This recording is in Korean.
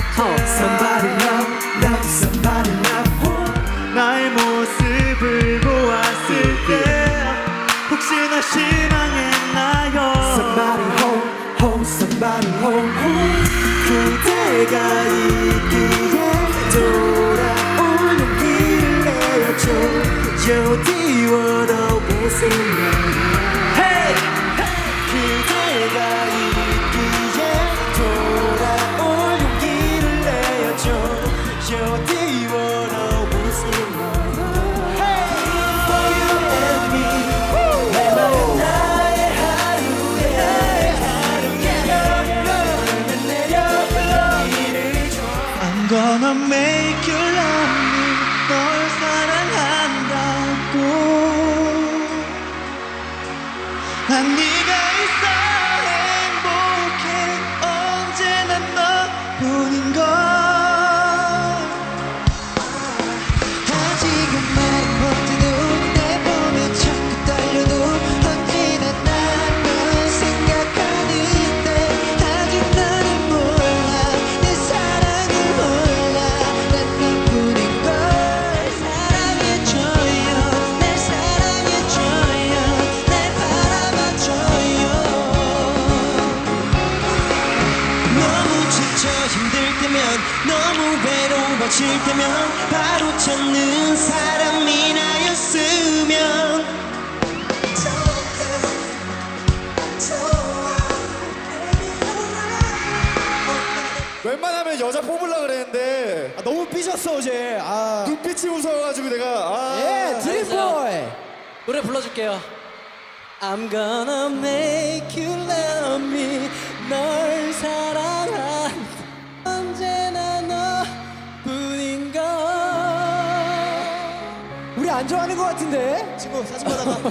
Somebody love, love, somebody love. 나의 모습을 보았을 때 혹시나 실망했나요? Somebody hold, hold, somebody hold. 그대가 있기에 돌아오는 길을 내어줘. You're the one always in my life. Hey, hey. 그대가 난네 지쳐 힘들 때면 너무 외로워질 때면 바로 찾는 사람이 나였으면 웬만하면 여자 뽑으려 그랬는데 아, 너무 삐졌어 어제. 아. 눈빛이 무서워가지고 내가 아, 예, 드림보이. 노래 불러줄게요. I'm gonna make you love me 안 좋아하는 것 같은데. 친구 사진 받아봐.